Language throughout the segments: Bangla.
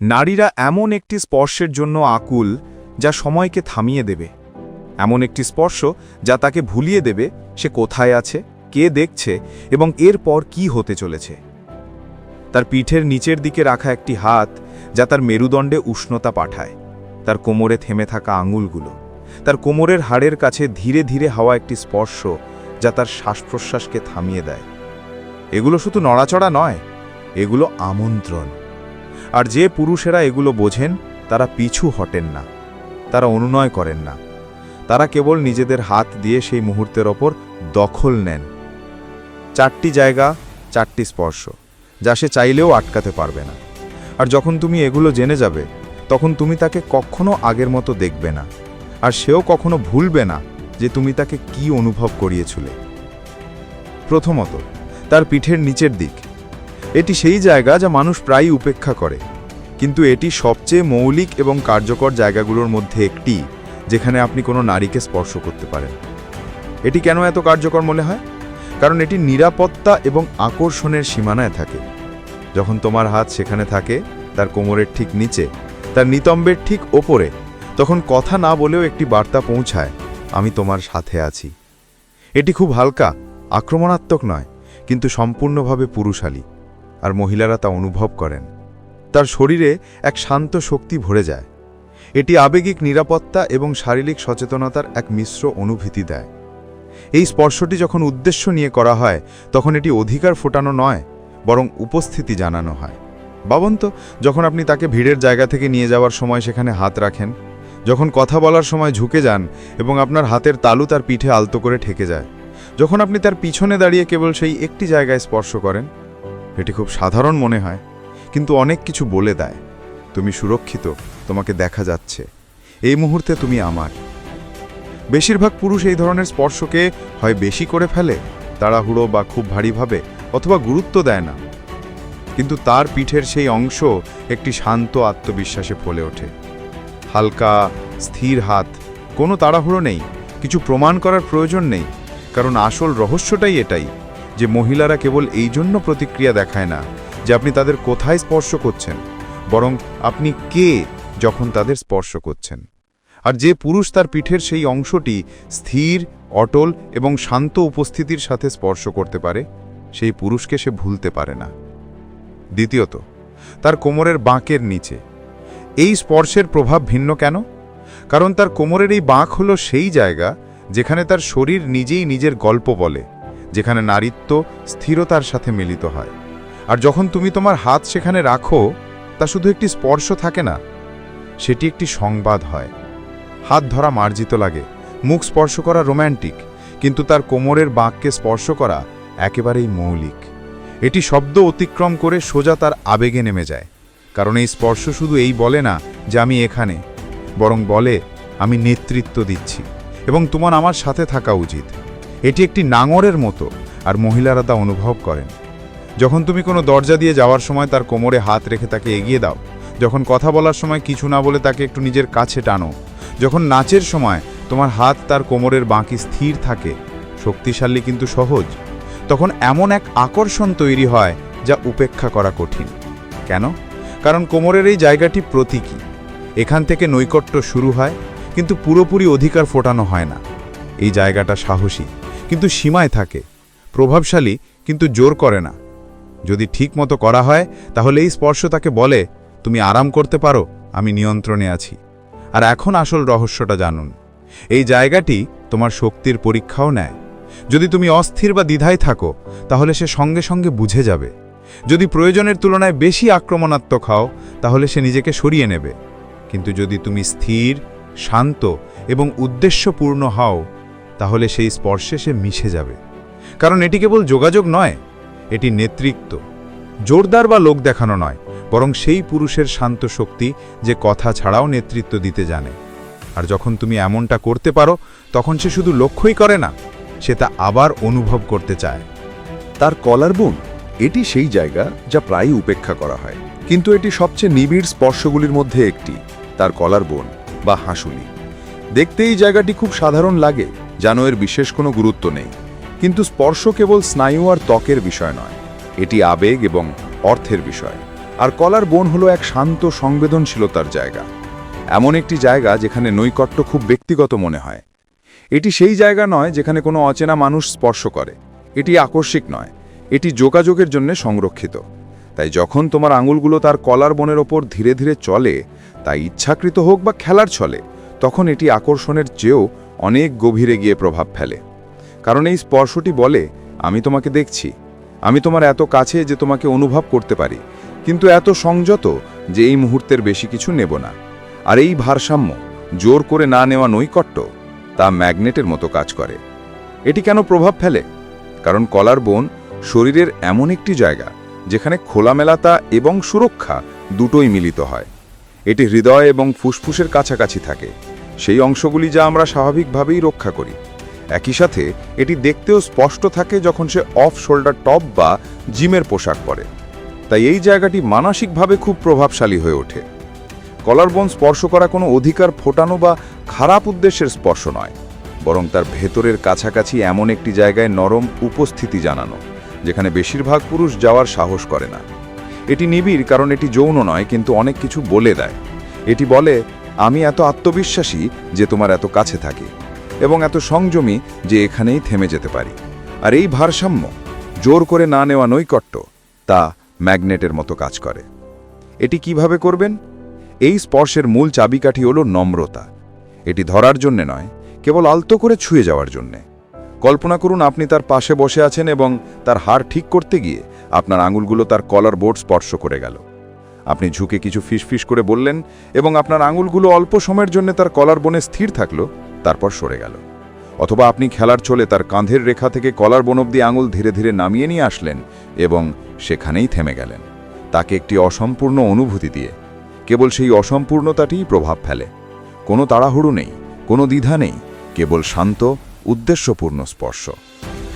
নারীরা এমন একটি স্পর্শের জন্য আকুল যা সময়কে থামিয়ে দেবে। এমন একটি স্পর্শ যা তাকে ভুলিয়ে দেবে সে কোথায় আছে, কে দেখছে এবং এরপর কি হতে চলেছে। তার পিঠের নিচের দিকে রাখা একটি হাত যা তার মেরুদণ্ডে উষ্ণতা পাঠায়। তার কোমরে থেমে থাকা আঙুলগুলো, তার কোমরের হাড়ের কাছে ধীরে ধীরে হওয়া একটি স্পর্শ যা তার শ্বাস প্রশ্বাসকে থামিয়ে দেয়। এগুলো শুধু নড়াচড়া নয়, এগুলো আমন্ত্রণ। আর যে পুরুষেরা এগুলো বোঝেন, তারা পিছু হটেন না। তারা অনুনয় করেন না। তারা কেবল নিজেদের হাত দিয়ে সেই মুহূর্তের ওপর দখল নেন। চারটি জায়গা, চারটি স্পর্শ, যা সে চাইলেও আটকাতে পারবে না। আর যখন তুমি এগুলো জেনে যাবে, তখন তুমি তাকে কখনো আগের মতো দেখবে না। আর সেও কখনো ভুলবে না যে তুমি তাকে কি অনুভব করিয়েছিলে। প্রথমত, তার পিঠের নিচের দিক এটি সেই জায়গা যা মানুষ প্রায়ই উপেক্ষা করে। কিন্তু এটি সবচেয়ে মৌলিক এবং কার্যকর জায়গাগুলোর মধ্যে একটি, যেখানে আপনি কোনো নারীকে স্পর্শ করতে পারেন। এটি কেন এত কার্যকর মনে হয়? কারণ এটি নিরাপত্তা এবং আকর্ষণের সীমানায় থাকে। যখন তোমার হাত সেখানে থাকে, তার কোমরের ঠিক নিচে, তার নিতম্বের ঠিক ওপরে, তখন কথা না বলেও একটি বার্তা পৌঁছায়, আমি তোমার সাথে আছি। এটি খুব হালকা, আক্রমণাত্মক নয়, কিন্তু সম্পূর্ণভাবে পুরুষালী। আর মহিলারা তা অনুভব করেন। তার শরীরে এক শান্ত শক্তি ভরে যায়। এটি আবেগিক নিরাপত্তা এবং শারীরিক সচেতনতার এক মিশ্র অনুভূতি দেয়। এই স্পর্শটি যখন উদ্দেশ্য নিয়ে করা হয়, তখন এটি অধিকার ফোটানো নয়, বরং উপস্থিতি জানানো হয়। বাবন্ত যখন আপনি তাকে ভিড়ের জায়গা থেকে নিয়ে যাওয়ার সময় সেখানে হাত রাখেন, যখন কথা বলার সময় ঝুঁকে যান এবং আপনার হাতের তালু তার পিঠে আলতো করে ঠেকে যায়, যখন আপনি তার পিছনে দাঁড়িয়ে কেবল সেই একটি জায়গায় স্পর্শ করেন এটি খুব সাধারণ মনে হয়, কিন্তু অনেক কিছু বলে দেয়। তুমি সুরক্ষিত, তোমাকে দেখা যাচ্ছে। এই মুহূর্তে তুমি আমার। বেশিরভাগ পুরুষ এই ধরনের স্পর্শকে হয় বেশি করে ফেলে, তাড়াহুড়ো বা খুব ভারীভাবে অথবা গুরুত্ব দেয় না। কিন্তু তার পিঠের সেই অংশ একটি শান্ত আত্মবিশ্বাসে ফলে ওঠে। হালকা, স্থির হাত, কোনো তাড়াহুড়ো নেই, কিছু প্রমাণ করার প্রয়োজন নেই, কারণ আসল রহস্যটাই এটাই। যে মহিলারা কেবল এই জন্য প্রতিক্রিয়া দেখায় না যে আপনি তাদের কোথায় স্পর্শ করছেন, বরং আপনি কে যখন তাদের স্পর্শ করছেন। আর যে পুরুষ তার পিঠের সেই অংশটি স্থির, অটল এবং শান্ত উপস্থিতির সাথে স্পর্শ করতে পারে, সেই পুরুষকে সে ভুলতে পারে না। দ্বিতীয়ত, তার কোমরের বাঁকের নিচে। এই স্পর্শের প্রভাব ভিন্ন কেন? কারণ তার কোমরের এই বাঁক হলো সেই জায়গা যেখানে তার শরীর নিজেই নিজের গল্প বলে। যেখানে নারীত্ব স্থিরতার সাথে মিলিত হয়। আর যখন তুমি তোমার হাত সেখানে রাখো, তা শুধু একটি স্পর্শ থাকে না, সেটি একটি সংবাদ হয়। হাত ধরা মার্জিত লাগে, মুখ স্পর্শ করা রোম্যান্টিক, কিন্তু তার কোমরের বাঁককে স্পর্শ করা একেবারেই মৌলিক। এটি শব্দ অতিক্রম করে সোজা তার আবেগে নেমে যায়, কারণ এই স্পর্শ শুধু এই বলে না যে আমি এখানে, বরং বলে, আমি নেতৃত্ব দিচ্ছি, এবং তোমার আমার সাথে থাকা উচিত। এটি একটি নাঙরের মতো, আর মহিলারা তা অনুভব করেন। যখন তুমি কোনো দরজা দিয়ে যাওয়ার সময় তার কোমরে হাত রেখে তাকে এগিয়ে দাও, যখন কথা বলার সময় কিছু না বলে তাকে একটু নিজের কাছে টানো, যখন নাচের সময় তোমার হাত তার কোমরের বাঁকি স্থির থাকে, শক্তিশালী কিন্তু সহজ, তখন এমন এক আকর্ষণ তৈরি হয় যা উপেক্ষা করা কঠিন। কেন? কারণ কোমরের এই জায়গাটি প্রতীকী। এখান থেকে নৈকট্য শুরু হয়, কিন্তু পুরোপুরি অধিকার ফোটানো হয় না। এই জায়গাটা সাহসী। কিন্তু সীমায় থাকে। প্রভাবশালী কিন্তু জোর করে না। যদি ঠিক মতো করা হয়, তাহলে এই স্পর্শ তাকে বলে, তুমি আরাম করতে পারো, আমি নিয়ন্ত্রণে আছি। আর এখন আসল রহস্যটা জানুন। এই জায়গাটি তোমার শক্তির পরীক্ষাও নেয়। যদি তুমি অস্থির বা দ্বিধায় থাকো, তাহলে সে সঙ্গে সঙ্গে বুঝে যাবে। যদি প্রয়োজনের তুলনায় বেশি আক্রমণাত্মক হও, তাহলে সে নিজেকে সরিয়ে নেবে। কিন্তু যদি তুমি স্থির, শান্ত এবং উদ্দেশ্যপূর্ণ হও তাহলে সেই স্পর্শে সে মিশে যাবে। কারণ এটি কেবল যোগাযোগ নয়, এটি নেতৃত্ব। জোরদার বা লোক দেখানো নয়, বরং সেই পুরুষের শান্ত শক্তি যে কথা ছাড়াও নেতৃত্ব দিতে জানে। আর যখন তুমি এমনটা করতে পারো, তখন সে শুধু লক্ষ্যই করে না, সে তা আবার অনুভব করতে চায়। তার কলার বোন, এটি সেই জায়গা যা প্রায়ই উপেক্ষা করা হয়। কিন্তু এটি সবচেয়ে নিবিড় স্পর্শগুলির মধ্যে একটি, তার কলার বোন বা হাঁসুলি। দেখতে এই জায়গাটি খুব সাধারণ লাগে। যেন এর বিশেষ কোনো গুরুত্ব নেই। কিন্তু স্পর্শ কেবল স্নায়ু আর ত্বকের বিষয় নয়, এটি আবেগ এবং অর্থের বিষয়। আর কলার বোন হলো এক শান্ত, সংবেদনশীলতার জায়গা। এমন একটি জায়গা যেখানে নৈকট্য খুব ব্যক্তিগত মনে হয়। এটি সেই জায়গা নয় যেখানে কোনো অচেনা মানুষ স্পর্শ করে। এটি আকস্মিক নয়, এটি যোগাযোগের জন্য সংরক্ষিত। তাই যখন তোমার আঙুলগুলো তার কলার বনের ওপর ধীরে ধীরে চলে তা ইচ্ছাকৃত হোক বা খেলার চলে তখন এটি আকর্ষণের চেয়েও অনেক গভীরে গিয়ে প্রভাব ফেলে। কারণ এই স্পর্শটি বলে, আমি তোমাকে দেখছি। আমি তোমার এত কাছে যে তোমাকে অনুভব করতে পারি। কিন্তু এত সংযত যে এই মুহূর্তের বেশি কিছু নেব না। আর এই ভারসাম্য জোর করে না নেওয়া নৈকট্য তা ম্যাগনেটের মতো কাজ করে। এটি কেন প্রভাব ফেলে? কারণ কলার বোন শরীরের এমন একটি জায়গা যেখানে খোলামেলাতা এবং সুরক্ষা দুটোই মিলিত হয়। এটি হৃদয় এবং ফুসফুসের কাছাকাছি থাকে। সেই অংশগুলি যা আমরা স্বাভাবিকভাবেই রক্ষা করি। একই সাথে এটি দেখতেও স্পষ্ট থাকে যখন সে অফ শোল্ডার টপ বা জিমের পোশাক পরে। তাই এই জায়গাটি মানসিকভাবে খুব প্রভাবশালী হয়ে ওঠে। কলারবোন স্পর্শ করা কোনো অধিকার ফোটানো বা খারাপ উদ্দেশ্যের স্পর্শ নয়, বরং তার ভেতরের কাছাকাছি এমন একটি জায়গায় নরম উপস্থিতি জানানো, যেখানে বেশিরভাগ পুরুষ যাওয়ার সাহস করে না। এটি নিবিড় কারণ এটি যৌন নয়, কিন্তু অনেক কিছু বলে দেয়। এটি বলে আমি এত আত্মবিশ্বাসী যে তোমার এত কাছে থাকি এবং এত সংযমী যে এখানেই থেমে যেতে পারি। আর এই ভারসাম্য জোর করে না নেওয়া নৈকট্য তা ম্যাগনেটের মতো কাজ করে। এটি কীভাবে করবেন? এই স্পর্শের মূল চাবিকাঠি হল নম্রতা। এটি ধরার জন্যে নয়, কেবল আলতো করে ছুঁয়ে যাওয়ার জন্যে। কল্পনা করুন আপনি তার পাশে বসে আছেন এবং তার হাড় ঠিক করতে গিয়ে আপনার আঙুলগুলো তার কলার বোর্ড স্পর্শ করে গেল। আপনি ঝুঁকে কিছু ফিসফিস করে বললেন এবং আপনার আঙুলগুলো অল্প সময়ের জন্য তার কলার বনে স্থির থাকল, তারপর সরে গেল। অথবা আপনি খেলার চলে তার কাঁধের রেখা থেকে কলার বন অব্দি আঙুল ধীরে ধীরে নামিয়ে নিয়ে আসলেন এবং সেখানেই থেমে গেলেন। তাকে একটি অসম্পূর্ণ অনুভূতি দিয়ে। কেবল সেই অসম্পূর্ণতাটিই প্রভাব ফেলে। কোনো তাড়াহুড়ো নেই, কোনো দ্বিধা নেই, কেবল শান্ত, উদ্দেশ্যপূর্ণ স্পর্শ।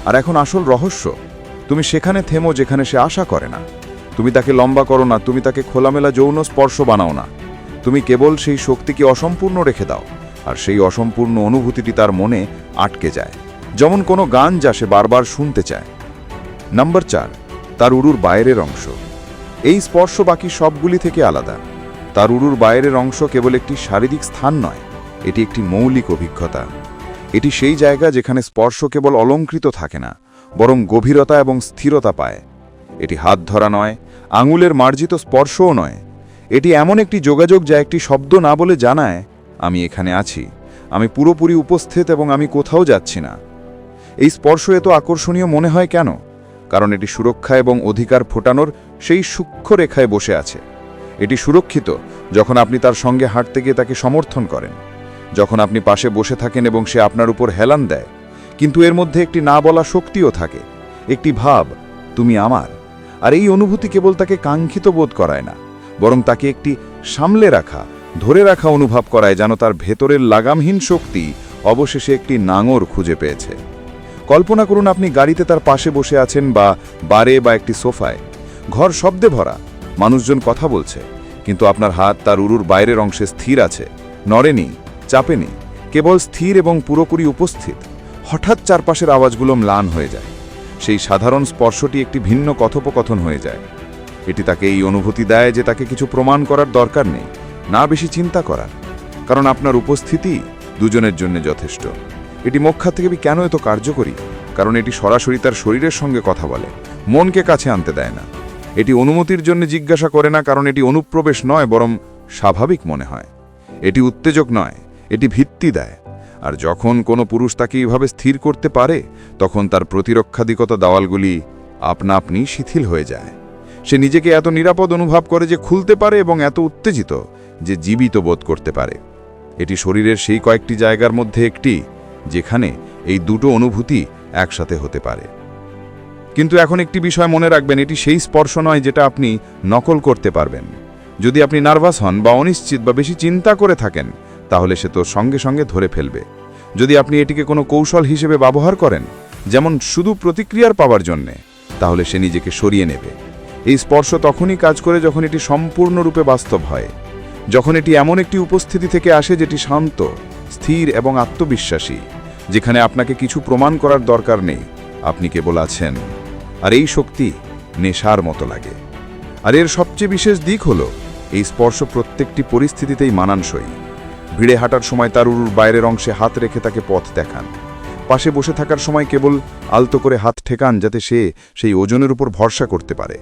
আর এখন আসল রহস্য, তুমি সেখানে থেমো যেখানে সে আশা করে না। তুমি তাকে লম্বা করো না, তুমি তাকে খোলামেলা যৌন স্পর্শ বানাও না। তুমি কেবল সেই শক্তিকে অসম্পূর্ণ রেখে দাও, আর সেই অসম্পূর্ণ অনুভূতিটি তার মনে আটকে যায়। যেমন কোনো গান যা সে বারবার শুনতে চায়। নাম্বার চার, তার উরুর বাইরের অংশ। এই স্পর্শ বাকি সবগুলি থেকে আলাদা। তার উরুর বাইরের অংশ কেবল একটি শারীরিক স্থান নয়, এটি একটি মৌলিক অভিজ্ঞতা। এটি সেই জায়গা যেখানে স্পর্শ কেবল অলঙ্কৃত থাকে না, বরং গভীরতা এবং স্থিরতা পায়। এটি হাত ধরা নয়, আঙুলের মার্জিত স্পর্শও নয়। এটি এমন একটি যোগাযোগ যা একটি শব্দ না বলে জানায়, আমি এখানে আছি। আমি পুরোপুরি উপস্থিত এবং আমি কোথাও যাচ্ছি না। এই স্পর্শ এত আকর্ষণীয় মনে হয় কেন? কারণ এটি সুরক্ষা এবং অধিকার ফোটানোর সেই সূক্ষ্ম রেখায় বসে আছে। এটি সুরক্ষিত যখন আপনি তার সঙ্গে হাঁটতে গিয়ে তাকে সমর্থন করেন, যখন আপনি পাশে বসে থাকেন এবং সে আপনার উপর হেলান দেয়। কিন্তু এর মধ্যে একটি না বলা শক্তিও থাকে। একটি ভাব, তুমি আমার। আর এই অনুভূতি কেবল তাকে কাঙ্ক্ষিত বোধ করায় না, বরং তাকে একটি সামলে রাখা, ধরে রাখা অনুভব করায় যেন তার ভেতরের লাগামহীন শক্তি অবশেষে একটি নাঙর খুঁজে পেয়েছে। কল্পনা করুন আপনি গাড়িতে তার পাশে বসে আছেন বা বারে বা একটি সোফায়। ঘর শব্দে ভরা, মানুষজন কথা বলছে, কিন্তু আপনার হাত তার উরুর বাইরের অংশে স্থির আছে, নড়েনি, চাপেনি, কেবল স্থির এবং পুরোপুরি উপস্থিত। হঠাৎ চারপাশের আওয়াজগুলো ম্লান হয়ে যায়। সেই সাধারণ স্পর্শটি একটি ভিন্ন কথোপকথন হয়ে যায়। এটি তাকে এই অনুভূতি দেয় যে তাকে কিছু প্রমাণ করার দরকার নেই, না বেশি চিন্তা করার। কারণ আপনার উপস্থিতি দুজনের জন্য যথেষ্ট। এটি মক্ষা থেকে বি কেন এত কার্যকরী? কারণ এটি সরাসরি তার শরীরের সঙ্গে কথা বলে, মনকে কাছে আনতে দেয় না। এটি অনুমতির জন্য জিজ্ঞাসা করে না, কারণ এটি অনুপ্রবেশ নয়, বরং স্বাভাবিক মনে হয়। এটি উত্তেজক নয়, এটি ভিত্তি দেয়। আর যখন কোনো পুরুষ তাকে এইভাবে স্থির করতে পারে, তখন তার প্রতিরক্ষাদিগত দেওয়ালগুলি আপনা আপনি শিথিল হয়ে যায়। সে নিজেকে এত নিরাপদ অনুভব করে যে খুলতে পারে এবং এত উত্তেজিত যে জীবিত বোধ করতে পারে। এটি শরীরের সেই কয়েকটি জায়গার মধ্যে একটি, যেখানে এই দুটো অনুভূতি একসাথে হতে পারে। কিন্তু এখন একটি বিষয় মনে রাখবেন, এটি সেই স্পর্শ নয় যেটা আপনি নকল করতে পারবেন। যদি আপনি নার্ভাস হন বা অনিশ্চিত বা বেশি চিন্তা করে থাকেন তাহলে সে তো সঙ্গে সঙ্গে ধরে ফেলবে। যদি আপনি এটিকে কোনো কৌশল হিসেবে ব্যবহার করেন, যেমন শুধু প্রতিক্রিয়ার পাওয়ার জন্যে, তাহলে সে নিজেকে সরিয়ে নেবে। এই স্পর্শ তখনই কাজ করে যখন এটি সম্পূর্ণরূপে বাস্তব হয়। যখন এটি এমন একটি উপস্থিতি থেকে আসে যেটি শান্ত, স্থির এবং আত্মবিশ্বাসী, যেখানে আপনাকে কিছু প্রমাণ করার দরকার নেই। আপনি কেবল আছেন। আর এই শক্তি নেশার মতো লাগে। আর এর সবচেয়ে বিশেষ দিক হল, এই স্পর্শ প্রত্যেকটি পরিস্থিতিতেই মানানসই। ভিড়ে হাঁটার সময় তার উরুর বাইরের অংশে হাত রেখে তাকে পথ দেখান। পাশে বসে থাকার সময় কেবল আলতো করে হাত ঠেকান যাতে সে সেই ওজনের উপর ভরসা করতে পারে।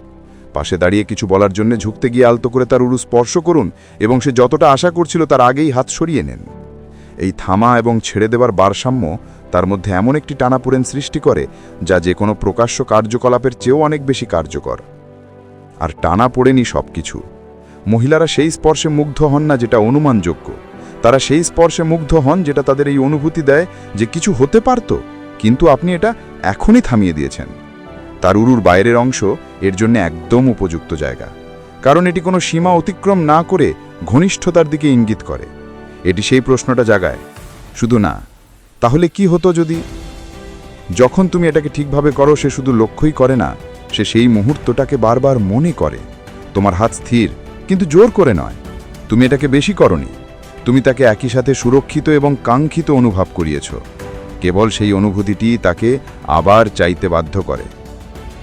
পাশে দাঁড়িয়ে কিছু বলার জন্য ঝুঁকতে গিয়ে আলতো করে তার উরু স্পর্শ করুন এবং সে যতটা আশা করছিল তার আগেই হাত সরিয়ে নেন। এই থামা এবং ছেড়ে দেওয়ার ভারসাম্য তার মধ্যে এমন একটি টানাপোড়েন সৃষ্টি করে যা যে কোনো প্রকাশ্য কার্যকলাপের চেয়েও অনেক বেশি কার্যকর। আর টানা পড়েনি সব কিছু মহিলারা সেই স্পর্শে মুগ্ধ হন না যেটা অনুমানযোগ্য। তারা সেই স্পর্শে মুগ্ধ হন যেটা তাদের এই অনুভূতি দেয় যে কিছু হতে পারত, কিন্তু আপনি এটা এখনই থামিয়ে দিয়েছেন। তার উরুর বাইরের অংশ এর জন্য একদম উপযুক্ত জায়গা, কারণ এটি কোনো সীমা অতিক্রম না করে ঘনিষ্ঠতার দিকে ইঙ্গিত করে। এটি সেই প্রশ্নটা জাগায়, শুধু না, তাহলে কি হতো যদি? যখন তুমি এটাকে ঠিকভাবে করো, সে শুধু লক্ষ্যই করে না, সে সেই মুহূর্তটাকে বারবার মনে করে, তোমার হাত স্থির, কিন্তু জোর করে নয়। তুমি এটাকে বেশি করনি। তুমি তাকে একই সাথে সুরক্ষিত এবং কাঙ্ক্ষিত অনুভব করিয়েছ। কেবল সেই অনুভূতিটি তাকে আবার চাইতে বাধ্য করে।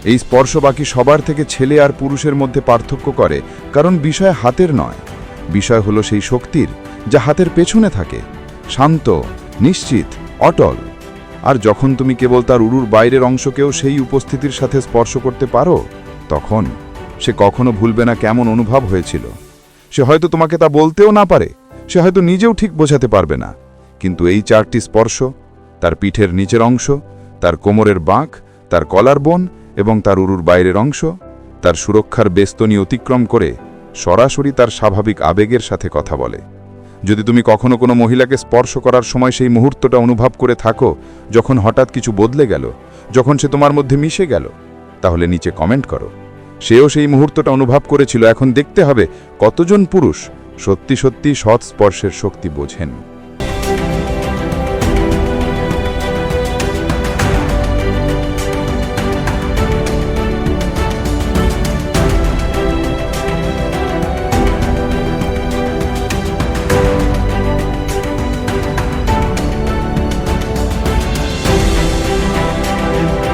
এই স্পর্শ বাকি সবার থেকে ছেলে আর পুরুষের মধ্যে পার্থক্য করে, কারণ বিষয় হাতের নয়। বিষয় হলো সেই শক্তির, যা হাতের পেছনে থাকে। শান্ত, নিশ্চিত, অটল। আর যখন তুমি কেবল তার উরুর বাইরের অংশকেও সেই উপস্থিতির সাথে স্পর্শ করতে পারো, তখন সে কখনো ভুলবে না কেমন অনুভব হয়েছিল। সে হয়তো তোমাকে তা বলতেও না পারে। সে হয়তো নিজেও ঠিক বোঝাতে পারবে না। কিন্তু এই চারটি স্পর্শ, তার পিঠের নিচের অংশ, তার কোমরের বাঁক, তার কলার বোন এবং তার উরুর বাইরের অংশ, তার সুরক্ষার বেস্তনী অতিক্রম করে সরাসরি তার স্বাভাবিক আবেগের সাথে কথা বলে। যদি তুমি কখনো কোনো মহিলাকে স্পর্শ করার সময় সেই মুহূর্তটা অনুভব করে থাকো, যখন হঠাৎ কিছু বদলে গেল, যখন সে তোমার মধ্যে মিশে গেল, তাহলে নিচে কমেন্ট করো। সেও সেই মুহূর্তটা অনুভব করেছিল, এখন দেখতে হবে কতজন পুরুষ সত্যি সত্যি সৎস্পর্শের শক্তি বোঝেন।